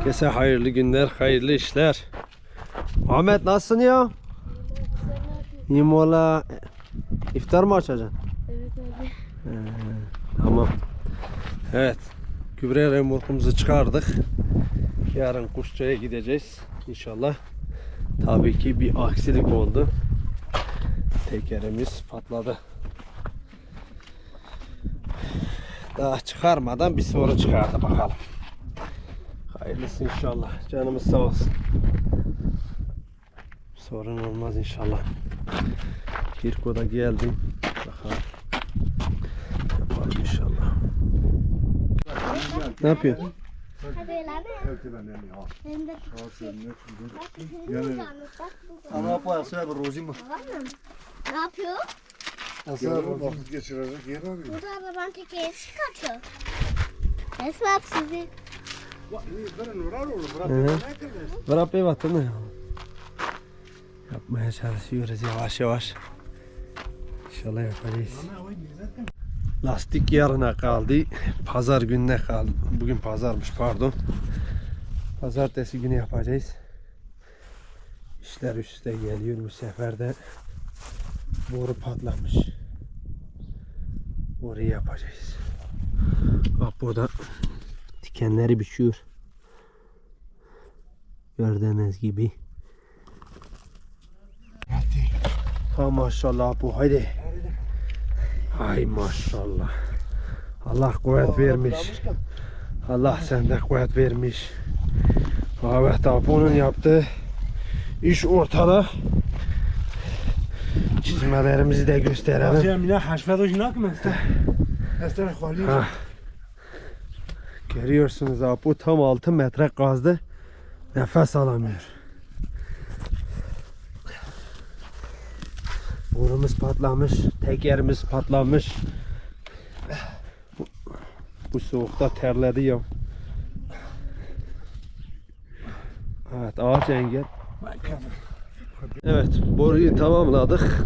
Herkese hayırlı günler, hayırlı işler. Ahmet nasılsın ya? İyiyim valla. İftar mı açacaksın? Evet abi. Tamam. Evet. Gübre remorkumuzu çıkardık. Yarın Kuşça'ya gideceğiz. İnşallah. Tabii ki bir aksilik oldu. Tekerimiz patladı. Daha çıkarmadan bir soru çıkardı bakalım. Hayırlısı inşallah. Canımız sağ olsun. Sorun olmaz inşallah. Kirko'da geldim. Bakalım. Yapalım inşallah. Ne yapıyorsun? Hadi lan. Benim de Yani- Ama bu asaya bir rozim var. Ne yapıyor? Asaya vakit geçirecek yer arıyor. Burada arabanın tekeri çıkartıyor. Esnaf sizi. Bırak bir vatanı. Yapmaya çalışıyoruz yavaş yavaş. İnşallah yapacağız. Lastik yarına kaldı. Pazar gününe kaldı. Bugün pazarmış pardon. Pazartesi günü yapacağız. İşler üste geliyor bu sefer de boru patlamış. Boruyu yapacağız. Bak burada dikenleri biçiyor. Gördüğünüz gibi. Ha maşallah bu haydi. Ay maşallah. Allah kuvvet vermiş. Allah sende kuvvet vermiş. Evet Apo'nun yaptığı iş ortada. Çizmelerimizi de gösterelim. Cemile haşfet hoşuna mı? Estağfurullah Görüyorsunuz Apo tam 6 metre kazdı. Nefes alamıyor. Burumuz patlamış. Tekerimiz patlamış. Bu, bu soğukta terledi ya. Evet ağaç engel. Evet boruyu tamamladık.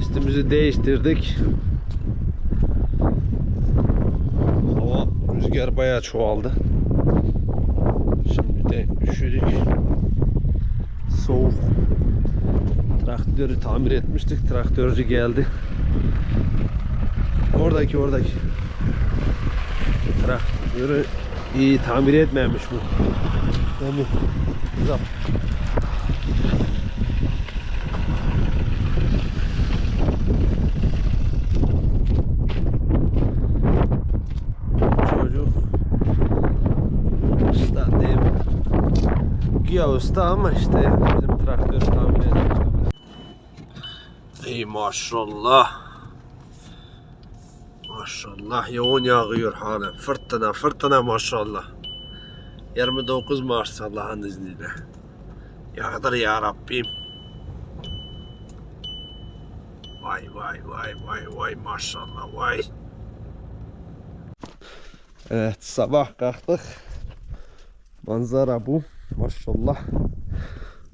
Üstümüzü değiştirdik. Hava rüzgar bayağı çoğaldı. Şimdi de üşüdük. Soğuk. Traktörü tamir etmiştik. Traktörcü geldi. Oradaki oradaki. Traktörü iyi tamir etmemiş bu. Mi? Güzel. Güya usta ama işte bizim traktörü tamir ediyor. Ey maşallah. Maşallah yoğun yağıyor halen. Fırtına fırtına maşallah. 29 Mart Allah'ın izniyle. Yağdır ya Rabbim. Vay vay vay vay vay maşallah vay. Evet sabah kalktık. Manzara bu. Maşallah.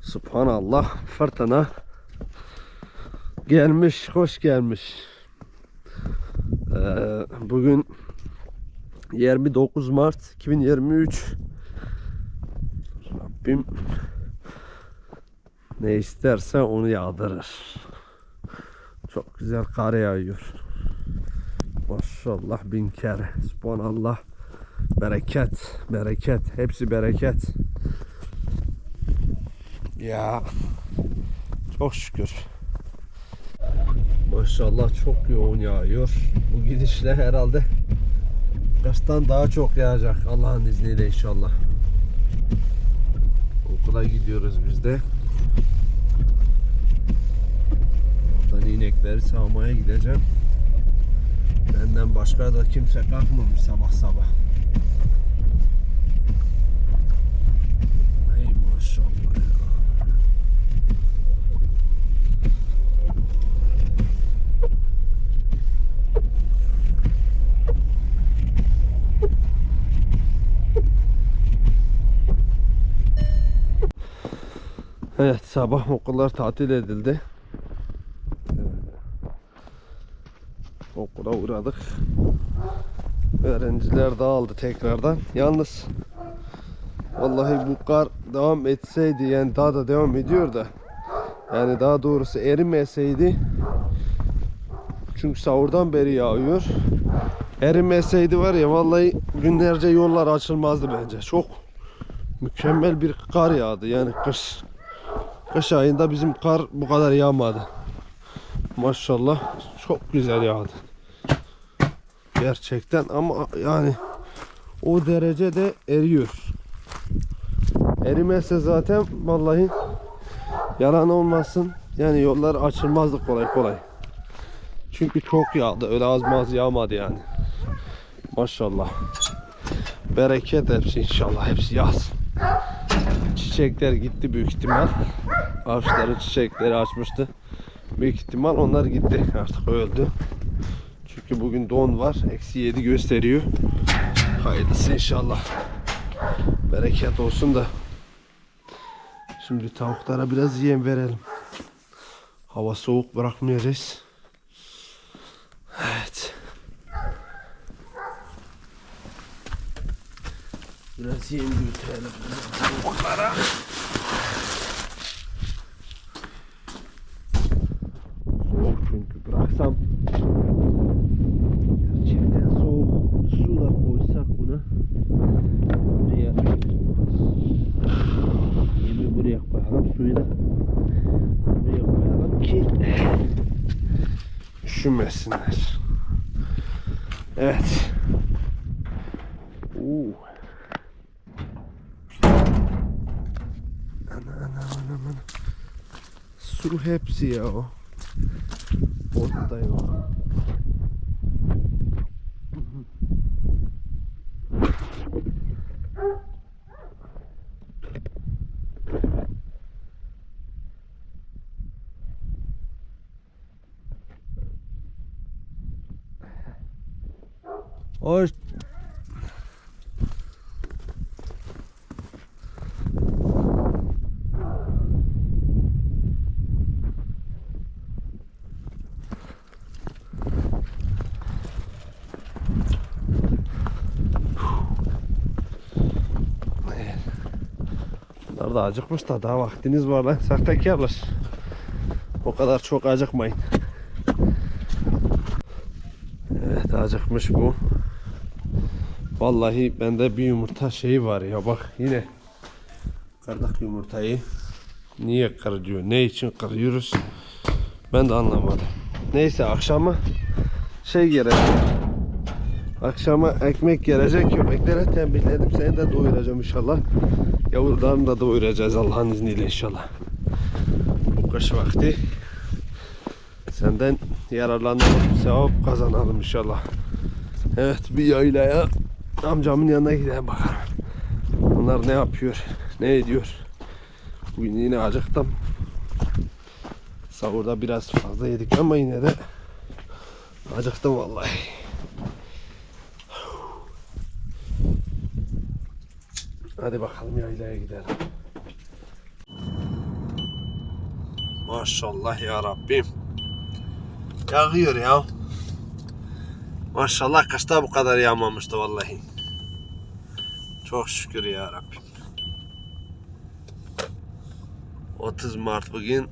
Subhanallah. Fırtına. Gelmiş, hoş gelmiş. Ee, bugün 29 Mart 2023. Rabbim ne isterse onu yağdırır. Çok güzel kar yağıyor. Maşallah bin kere. Subhanallah. Bereket, bereket. Hepsi bereket. Ya. Çok şükür. Maşallah çok yoğun yağıyor. Bu gidişle herhalde kıştan daha çok yağacak Allah'ın izniyle inşallah. Okula gidiyoruz biz de. Oradan inekleri sağmaya gideceğim. Benden başka da kimse kalkmamış sabah sabah. Ey maşallah ya. Evet sabah okullar tatil edildi. Okula uğradık. Öğrenciler dağıldı tekrardan. Yalnız Vallahi bu kar devam etseydi yani daha da devam ediyor da yani daha doğrusu erimeseydi çünkü sahurdan beri yağıyor. Erimeseydi var ya vallahi günlerce yollar açılmazdı bence. Çok mükemmel bir kar yağdı yani kış. Kış ayında bizim kar bu kadar yağmadı. Maşallah çok güzel yağdı. Gerçekten ama yani o derece de eriyor. Erimezse zaten vallahi yalan olmasın yani yollar açılmazdı kolay kolay. Çünkü çok yağdı öyle az maz yağmadı yani. Maşallah. Bereket hepsi inşallah hepsi yağsın. Çiçekler gitti büyük ihtimal. Ağaçların çiçekleri açmıştı. Büyük ihtimal onlar gitti artık öldü. Çünkü bugün don var. Eksi 7 gösteriyor. Hayırlısı inşallah. Bereket olsun da. Şimdi tavuklara biraz yem verelim. Hava soğuk bırakmayacağız. Evet. Biraz yem götürelim tavuklara. Soğuk çünkü bıraksam gerçekten soğuk su da koysak buna buraya yemi buraya koyalım suyu da. Buraya koyalım ki üşümesinler. Evet. Oo. Ana ana ana ana. Su hepsi ya o. Botta yok. Hoş. Bunlar da acıkmış da daha vaktiniz var lan sahtekarlar. O kadar çok acıkmayın. Evet acıkmış bu. Vallahi bende bir yumurta şeyi var ya bak yine kırdık yumurtayı. Niye kırıyor? Ne için kırıyoruz? Ben de anlamadım. Neyse akşama şey gelecek. Akşama ekmek gelecek. Köpeklere tembihledim. Seni de doyuracağım inşallah. Yavrularını da doyuracağız Allah'ın izniyle inşallah. Bu kış vakti senden yararlanalım, sevap kazanalım inşallah. Evet bir yaylaya amcamın yanına gidelim bakalım. Onlar ne yapıyor, ne ediyor. Bugün yine acıktım. Sahurda biraz fazla yedik ama yine de acıktım vallahi. Hadi bakalım yaylaya gidelim. Maşallah ya Rabbim. Yağıyor ya. Maşallah kışta bu kadar yağmamıştı vallahi. Çok şükür ya Rabbim. 30 Mart bugün.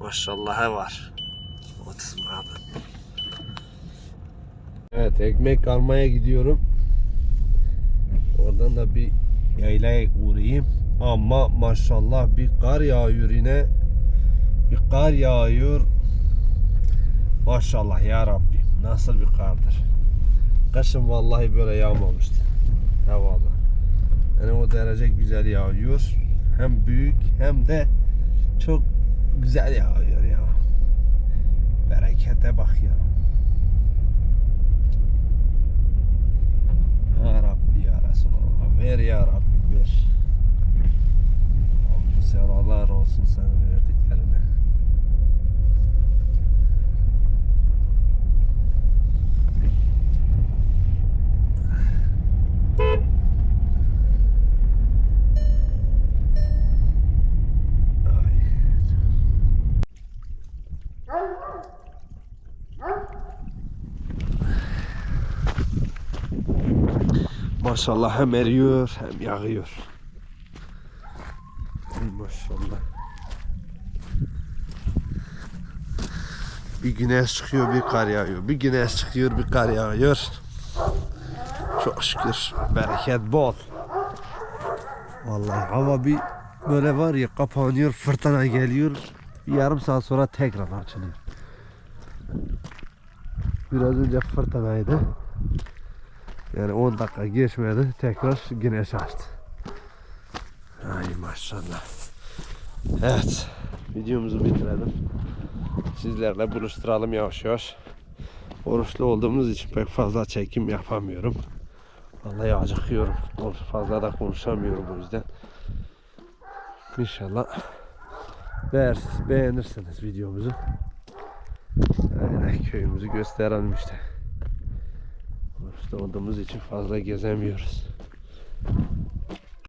Maşallah var. 30 Mart. Evet ekmek almaya gidiyorum. Oradan da bir yaylaya uğrayayım. Ama maşallah bir kar yağıyor yine. Bir kar yağıyor. Maşallah ya Rabbim. Nasıl bir kardır. Kışın vallahi böyle yağmamıştı. Vallahi. Yani o derece güzel yağıyor. Hem büyük hem de çok güzel yağıyor ya. Berekete bak ya. Ya Rabbi ya Resulallah. Ver ya Rabbi ver. Senalar olsun senin verdiklerine. Ay. Maşallah hem eriyor hem yağıyor. Maşallah. Bir güneş çıkıyor bir kar yağıyor. Bir güneş çıkıyor bir kar yağıyor. Çok şükür bereket bol. Vallahi hava bir böyle var ya kapanıyor fırtına geliyor. Bir yarım saat sonra tekrar açılıyor. Biraz önce fırtınaydı. Yani 10 dakika geçmedi tekrar güneş açtı. Ay maşallah. Evet videomuzu bitirelim. Sizlerle buluşturalım yavaş yavaş. Oruçlu olduğumuz için pek fazla çekim yapamıyorum. Vallahi acıkıyorum. Fazla da konuşamıyorum o yüzden. İnşallah beğer, beğenirsiniz videomuzu. Öyle köyümüzü gösterelim işte. Hasta olduğumuz için fazla gezemiyoruz.